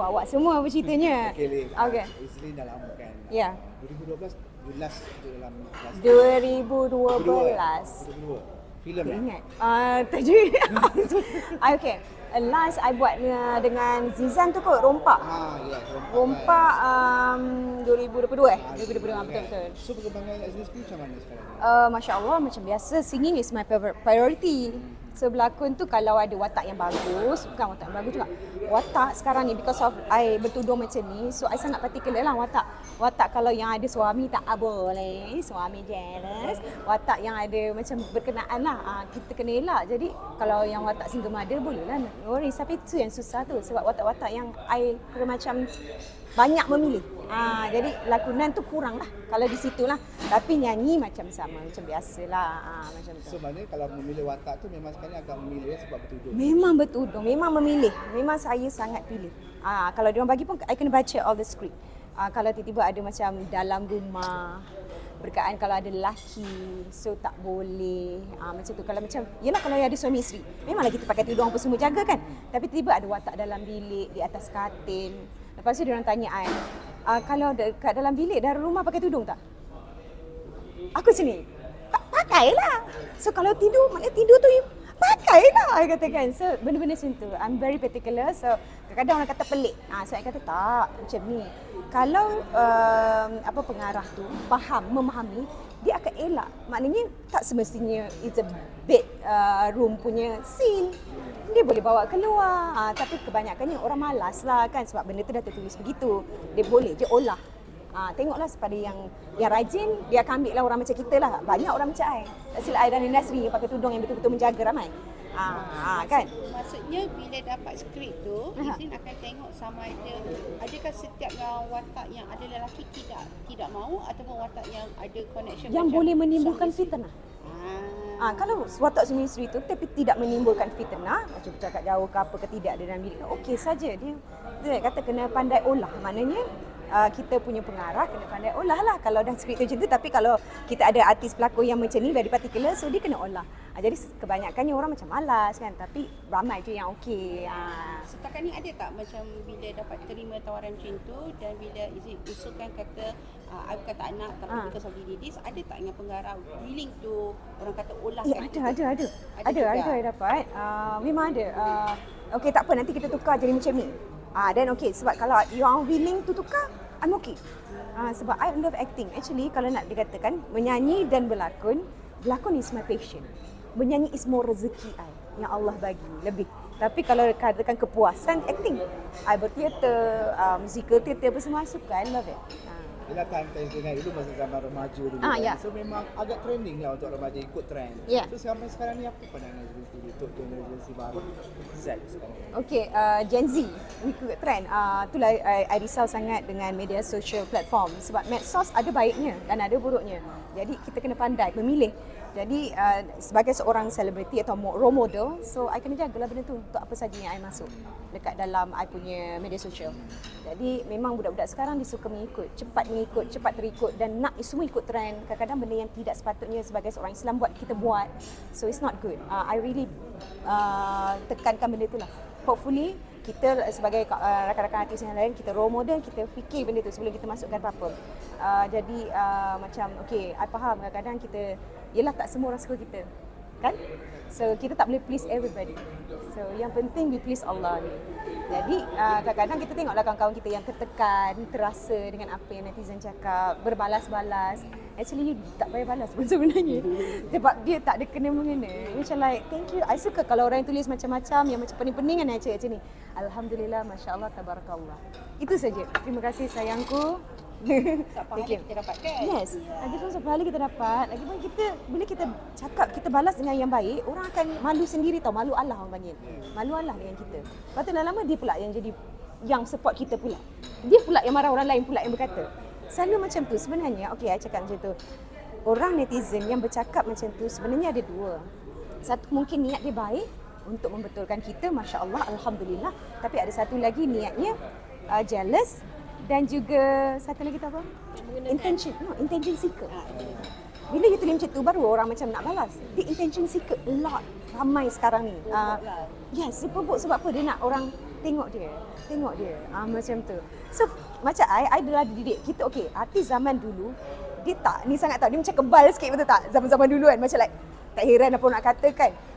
Awak semua berceritanya. Okay, Lin. Okay. Izlin dah lama kan. Ya. 2012 you last tu dalam kelas 2012. 2002. Filem Tak eh? ingat. Ah, tajuk. okay. Last I buat uh, dengan Zizan tu kot rompak. Ah, ya, Rompak um, 2022 eh? Ah, 2022 kan. betul betul. So perkembangan Izlin sendiri macam mana sekarang? Uh, Masya Allah macam biasa singing is my favorite priority. So berlakon tu kalau ada watak yang bagus, bukan watak yang bagus juga. Watak sekarang ni because of I bertudung macam ni, so I sangat particular lah watak. Watak kalau yang ada suami tak ah, boleh, suami jealous. Watak yang ada macam berkenaan lah, ah, kita kena elak. Jadi kalau yang watak single mother boleh lah, no worries. Tapi tu yang susah tu sebab watak-watak yang I macam banyak memilih. Ah, jadi lakonan tu kurang lah kalau di situ lah. Tapi nyanyi macam sama, macam biasa lah. Ah, macam tu. So maknanya kalau memilih watak tu memang sekali agak memilih ya, sebab bertujuh. Memang bertudung, memang memilih. Memang saya sangat pilih. Ah, kalau dia orang bagi pun, I kena baca all the script. Ah, kalau tiba-tiba ada macam dalam rumah, berkaitan kalau ada lelaki, so tak boleh. Ah, macam tu. Kalau macam, yelah kalau ada suami isteri, memanglah kita pakai tudung apa semua jaga kan. Tapi tiba-tiba ada watak dalam bilik, di atas katil. Lepas tu dia orang tanya I, ah, kalau dekat dalam bilik, dalam rumah pakai tudung tak? Aku macam ni, "Pa- pakailah. So kalau tidur, maknanya tidur tu pakailah. I katakan. So benda-benda macam tu. I'm very particular. So kadang-kadang orang kata pelik. Ah, so I kata tak, macam ni. Kalau um, apa pengarah tu faham, memahami, dia akan elak. Maknanya tak semestinya it's a bed uh, room punya scene. Dia boleh bawa keluar. Ah, tapi kebanyakannya orang malas lah kan sebab benda tu dah tertulis begitu. Dia boleh je olah. Ha, tengoklah kepada yang yang rajin, dia akan ambil lah orang macam kita lah. Banyak orang macam I. Tak silap I dalam industri yang pakai tudung yang betul-betul menjaga ramai. Ha, ha, kan? Maksudnya bila dapat skrip tu, Aha. Izin akan tengok sama ada adakah setiap yang watak yang ada lelaki tidak tidak mahu ataupun watak yang ada connection Yang boleh menimbulkan fitnah. Ha, kalau watak suami isteri tu tapi tidak menimbulkan fitnah, macam bercakap jauh ke apa ke tidak dalam bilik, okey saja. Dia, dia kata kena pandai olah. Maknanya uh, kita punya pengarah kena pandai olah lah kalau dah skrip tu macam tu. Tapi kalau kita ada artis pelakon yang macam ni very particular, so dia kena olah. Ha, jadi kebanyakannya orang macam malas kan, tapi ramai je yang okey. Ha. Setakat ni ada tak macam bila dapat terima tawaran macam tu dan bila Izin usulkan kata uh, I bukan tak nak tapi Ah. because of this ada tak yang pengarah willing to orang kata olah Eh ada ada ada. Ada ada, juga? ada I dapat. Uh, memang ada. Uh, okay tak apa nanti kita tukar jadi macam ni. Ah then okay sebab kalau you are willing to tukar I'm okay. Uh, sebab I love acting. Actually kalau nak dikatakan menyanyi dan berlakon, berlakon is my passion. Menyanyi is more rezeki I yang Allah bagi lebih. Tapi kalau katakan kepuasan acting, I berteater, uh, musical theater apa semua I suka. I love it. Uh. Time dengan dulu masa zaman remaja dulu Ah, kan. ya. So memang agak trending lah untuk remaja ikut trend. Ya. So sampai sekarang ni apa pandangan sendiri untuk generasi baru Z sekarang? Okay, uh, Gen Z ikut trend. Uh, itulah I, I risau sangat dengan media social platform sebab medsos ada baiknya dan ada buruknya. Jadi kita kena pandai memilih. Jadi uh, sebagai seorang selebriti atau role model, so I kena jagalah benda tu untuk apa saja yang I masuk dekat dalam I punya media sosial. Jadi memang budak-budak sekarang dia suka mengikut, cepat mengikut, cepat terikut dan nak semua ikut trend. Kadang-kadang benda yang tidak sepatutnya sebagai seorang Islam buat kita buat. So it's not good. Uh, I really uh, tekankan benda tu lah. Hopefully kita sebagai uh, rakan-rakan artis yang lain kita role model kita fikir benda tu sebelum kita masukkan apa-apa. Uh, jadi uh, macam okay, I faham kadang-kadang kita yelah tak semua orang suka kita. Kan? So kita tak boleh please everybody. So yang penting we please Allah ni. Jadi uh, kadang-kadang kita tengoklah kawan-kawan kita yang tertekan, terasa dengan apa yang netizen cakap, berbalas-balas. Actually you tak payah balas pun sebenarnya. Sebab dia tak ada kena mengena. Macam like thank you. I suka kalau orang yang tulis macam-macam yang macam pening-pening kan macam ni. Alhamdulillah, Masya Allah, Tabarakallah. Itu saja. Terima kasih sayangku. Sebab pahala Thank you. kita dapatkan. Yes. Lagi pun pahala kita dapat. Lagi pun kita bila kita cakap kita balas dengan yang baik, orang akan malu sendiri tau. Malu Allah orang panggil. Malu Allah dengan kita. Lepas tu lama-lama dia pula yang jadi yang support kita pula. Dia pula yang marah orang lain pula yang berkata. Selalu macam tu sebenarnya. Okey, I cakap macam tu. Orang netizen yang bercakap macam tu sebenarnya ada dua. Satu mungkin niat dia baik untuk membetulkan kita, masya-Allah, alhamdulillah. Tapi ada satu lagi niatnya uh, jealous dan juga satu lagi tu apa? Intention. No, intention seeker. Ah. Bila you tulis macam tu baru orang macam nak balas. Dia intention seeker a lot. Ramai sekarang ni. Uh, yes, dia sebab apa? Dia nak orang tengok dia, tengok dia. Ah macam tu. So macam I, I adalah didik kita okay, artis zaman dulu dia tak ni sangat tak dia macam kebal sikit betul tak zaman-zaman dulu kan macam like tak heran apa nak katakan Tak-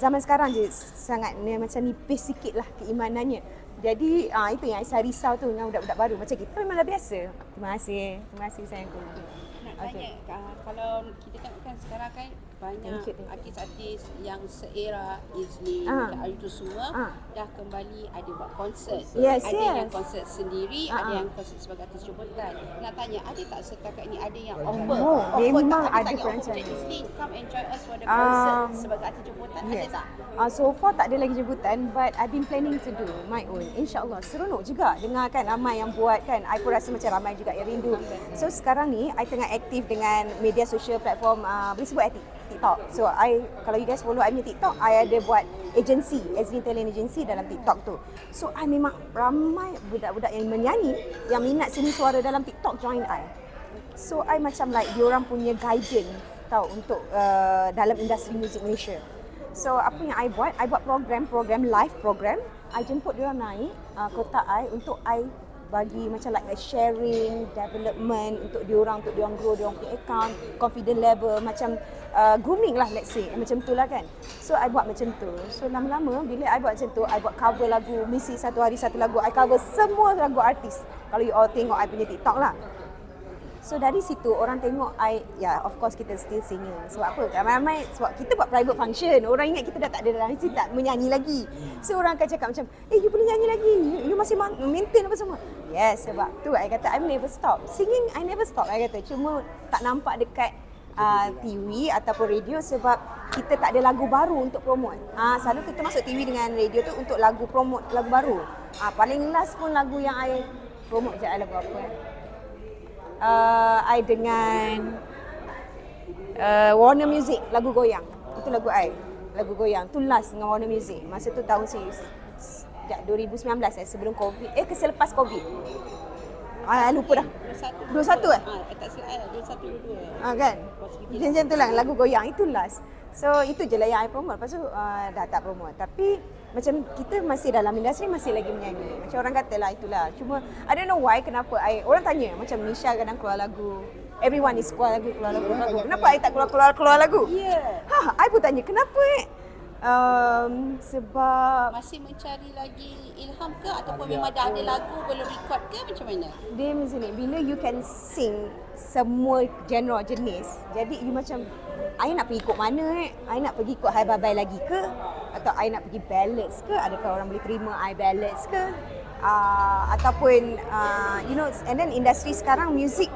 zaman sekarang je sangat ni macam nipis sikit lah keimanannya. Jadi ah, itu yang saya risau tu dengan budak-budak baru. Macam kita memang dah biasa. Terima kasih. Terima kasih sayangku Nak Okay. tanya, uh, kalau kita tengok kan sekarang kan banyak artis-artis yang seera Izli, Ah. macam itu semua Ah. dah kembali ada buat konsert. Yes, ada yes. yang konsert sendiri, Ah, ada ah. yang konsert sebagai artis jemputan. Nak tanya, ada tak setakat ni ada yang Oh, offer? memang offer tak? ada offer perancangan. macam Izli, come and join us for the Um, concert sebagai artis jemputan. Ada Yes. tak? Uh, so far tak ada lagi jemputan but I've been planning to do my own. InsyaAllah seronok juga dengar kan ramai yang buat kan. I pun rasa macam ramai juga yang rindu. So sekarang ni I tengah aktif dengan media sosial platform uh, boleh sebut eh, Tik- TikTok. So I kalau you guys follow I punya TikTok, I ada buat agency, Azrin Talent Agency dalam TikTok tu. So I memang ramai budak-budak yang menyanyi yang minat seni suara dalam TikTok join I. So I macam like diorang punya guidance tau untuk uh, dalam industri muzik Malaysia. So apa yang I buat, I buat program-program live program. I jemput diorang naik uh, kota I untuk I bagi macam like a sharing, development untuk diorang untuk diorang grow diorang punya account, confident level macam uh, grooming lah let's say macam tu lah kan. So I buat macam tu. So lama-lama bila I buat macam tu, I buat cover lagu misi satu hari satu lagu. I cover semua lagu artis. Kalau you all tengok I punya TikTok lah. So dari situ orang tengok I ya yeah, of course kita still singing. Sebab apa? Ramai-ramai sebab kita buat private function. Orang ingat kita dah tak ada dalam sini tak menyanyi lagi. So orang akan cakap macam, "Eh you boleh nyanyi lagi. You, you masih ma- maintain apa semua." Yes, sebab tu I kata I never stop. Singing I never stop I kata. Cuma tak nampak dekat uh, TV ataupun radio sebab kita tak ada lagu baru untuk promote. Ah selalu kita masuk TV dengan radio tu untuk lagu promote lagu baru. Ah paling last pun lagu yang I promote je I lagu apa eh? Uh, I dengan uh, Warner Music lagu goyang. Itu lagu I. Lagu goyang. Tu last dengan Warner Music. Masa tu tahun si sejak 2019 eh sebelum Covid. Eh ke selepas Covid. Ah lupa dah. 21. 21 eh? Ah, tak silap eh, 21 22. Ah kan? Macam macam tu lah lagu goyang itu last. So itu je lah yang I promote. Lepas tu uh, dah tak promote. Tapi macam kita masih dalam industri masih lagi menyanyi. Macam orang kata lah itulah. Cuma I don't know why kenapa I orang tanya macam Misha kadang keluar lagu. Everyone is keluar lagu, keluar lagu, keluar lagu. Kenapa I tak keluar-keluar keluar lagu? Ya. Ha, I pun tanya kenapa eh? Um, sebab Masih mencari lagi ilham ke ataupun memang dah ada lagu belum record ke macam mana? dia macam ni bila you can sing semua genre jenis jadi you macam I nak pergi ikut mana eh I nak pergi ikut high bye lagi ke atau I nak pergi ballads ke? Adakah orang boleh terima I ballads ke? Uh, ataupun uh, you know and then industri sekarang music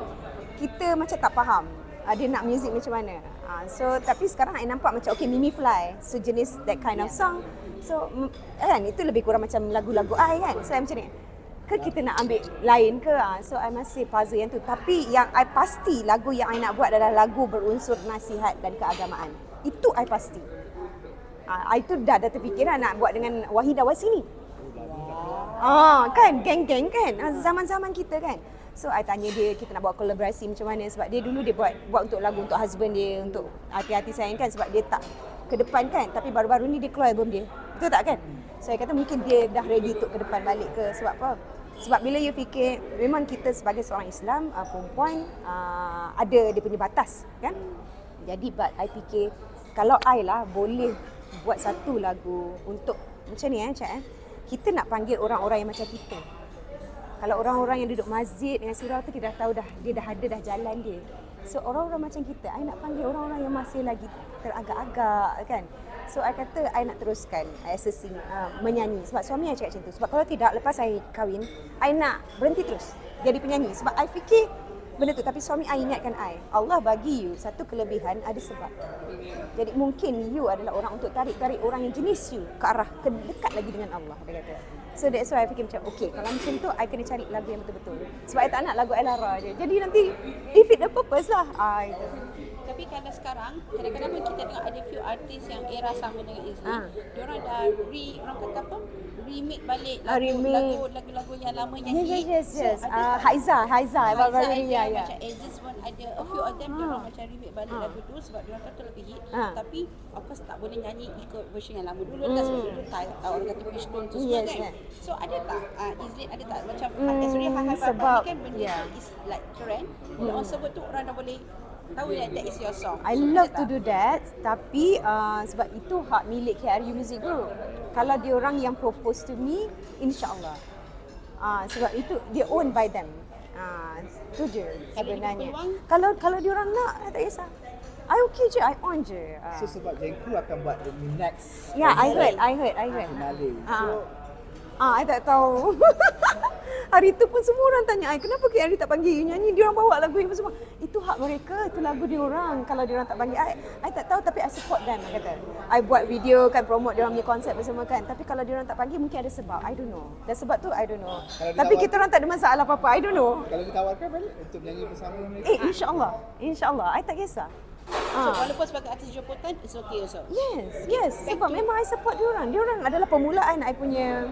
kita macam tak faham uh, dia nak music macam mana. Uh, so tapi sekarang I nampak macam okay Mimi Fly so jenis that kind of song. So kan itu lebih kurang macam lagu-lagu I kan? So I macam ni. Ke kita nak ambil lain ke? Ha? so I masih puzzle yang tu. Tapi yang I pasti lagu yang I nak buat adalah lagu berunsur nasihat dan keagamaan. Itu I pasti ha, I tu dah dah terfikir lah nak buat dengan Wahidah Wasini Ah, kan? Geng-geng kan? Ah, zaman-zaman kita kan? So I tanya dia kita nak buat kolaborasi macam mana? Sebab dia dulu dia buat buat untuk lagu untuk husband dia untuk hati-hati sayang kan? Sebab dia tak ke depan kan? Tapi baru-baru ni dia keluar album dia. Betul tak kan? So I kata mungkin dia dah ready untuk ke depan balik ke sebab apa? Sebab bila you fikir memang kita sebagai seorang Islam uh, perempuan uh, ada dia punya batas kan? Jadi but I fikir kalau I lah boleh buat satu lagu untuk macam ni eh cak eh kita nak panggil orang-orang yang macam kita kalau orang-orang yang duduk masjid dengan surau tu kita dah tahu dah dia dah ada dah jalan dia. So orang-orang macam kita, I nak panggil orang-orang yang masih lagi teragak-agak kan. So I kata I nak teruskan as a sing, uh, menyanyi sebab suami I cakap macam tu. Sebab kalau tidak lepas saya kahwin, I nak berhenti terus jadi penyanyi sebab I fikir benda tu. Tapi suami I ingatkan I Allah bagi you satu kelebihan ada sebab. Jadi mungkin you adalah orang untuk tarik-tarik orang yang jenis you ke arah ke dekat lagi dengan Allah dia kata. So that's why I fikir macam okay kalau macam tu I kena cari lagu yang betul-betul. Sebab I tak nak lagu Elara je. Jadi nanti defeat the purpose lah. Ah, itu. Tapi kalau sekarang kadang-kadang pun kita tengok ada few artis yang era sama dengan Izzy. Ah. Diorang dah re orang kata apa? Remake balik Ah, lagu, remake. lagu lagu-lagu yang lama yang Yes, hit. yes, yes, yes. So, ada Uh, Haiza, Haiza, Haiza ada, ya, ya. Macam Aziz pun ada a few of them Ah. Diorang macam remake balik Ah. lagu tu Sebab diorang kata lagu hit Ah. Tapi of course tak boleh nyanyi ikut version yang lama dulu lah Sebab dulu tak, orang kata pitch tone tu semua. Yes, kan yes. So ada tak uh, Izlin ada tak Macam Hmm, vibe sebab- ni kan Benda yeah. is like trend Bila orang sebut tu orang dah boleh Tahu that that is your song I So, love to tak? do that tapi uh, sebab itu hak milik KRU Music Group. Kalau dia orang yang propose to me, insyaAllah. Uh, sebab itu dia owned by them. Uh, itu je sebenarnya. Kalau kalau dia orang nak, I tak kisah. I okay je, I on je. Uh. So sebab Jengku akan buat the next yeah, I heard, I heard, I heard. finale. Ah. So Ah, I tak tahu. Hari tu pun semua orang tanya I, kenapa KRU tak panggil you nyanyi? Dia orang bawa lagu you semua. Itu hak mereka, itu lagu dia orang. Kalau dia orang tak panggil I, I tak tahu tapi I support them, I kata. I buat video kan promote dia orang punya konsep bersama kan. Tapi kalau dia orang tak panggil mungkin ada sebab. I don't know. Dan sebab tu I don't know. Kalau tapi kita orang tak ada masalah apa-apa. I don't know. kalau ditawarkan balik untuk nyanyi bersama mereka. Eh, insya-Allah. Insya-Allah. I tak kisah. So Ah. walaupun sebagai artis jemputan It's okay also Yes, yes. Sebab memang I support dia orang. Dia orang adalah permulaan I punya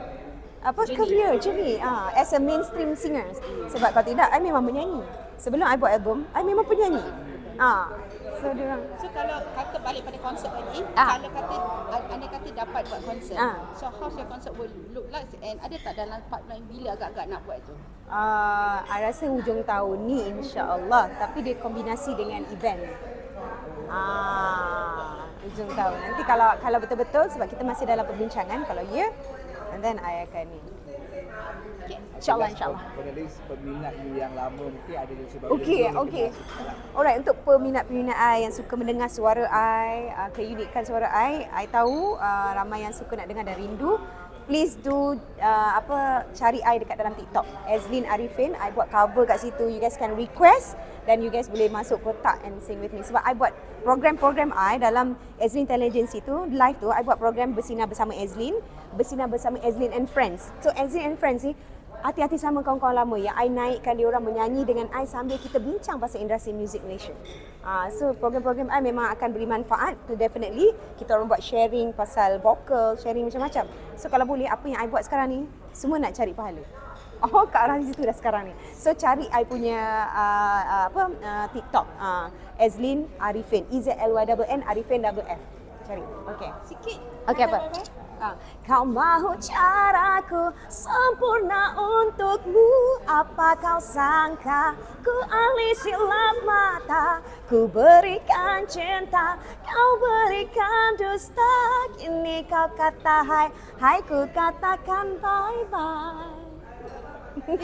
apa Journey. career journey ah as a mainstream singer. Sebab kalau tidak I memang menyanyi. Sebelum I buat album, I memang penyanyi. Ah. So dia orang So kalau kata balik pada konsert tadi, Ah. kalau kata anda kata dapat buat konsert, Ah. so how's your concert will look like and ada tak dalam pipeline bila agak-agak nak buat tu? Uh, I rasa hujung tahun ni insya-Allah tapi dia kombinasi dengan event. Ah, hujung tahun. Nanti kalau kalau betul-betul sebab kita masih dalam perbincangan kalau ya and then I akan ni. Okay. Insya-Allah insya-Allah. Penulis peminat you yang lama mungkin ada yang sebab belum okey. kenal. Alright, untuk peminat-peminat I yang suka mendengar suara I, uh, keunikan suara I, I tahu uh, ramai yang suka nak dengar dan rindu. Please do uh, apa cari I dekat dalam TikTok. Azlin Arifin, I buat cover kat situ. You guys can request dan you guys boleh masuk kotak and sing with me. Sebab I buat program-program I dalam Azlin Intelligence itu, live tu, I buat program bersinar bersama Azlin, bersinar bersama Azlin and Friends. So Azlin and Friends ni hati-hati sama kawan-kawan lama yang I naikkan dia orang menyanyi dengan I sambil kita bincang pasal industri muzik Malaysia. Uh, so program-program I memang akan beri manfaat to definitely kita orang buat sharing pasal vocal, sharing macam-macam. So kalau boleh apa yang I buat sekarang ni semua nak cari pahala. Oh ke arah situ dah sekarang ni. So cari I punya uh, uh, apa uh, TikTok uh, Azlin Arifin E Z L Y N Arifin double F. Cari. Okay. Sikit. Okey apa? Ah, Kau mahu caraku sempurna untukmu. Apa kau sangka? Ku ahli silap mata. Ku berikan cinta, kau berikan dusta. Kini kau kata hai, hai ku katakan bye bye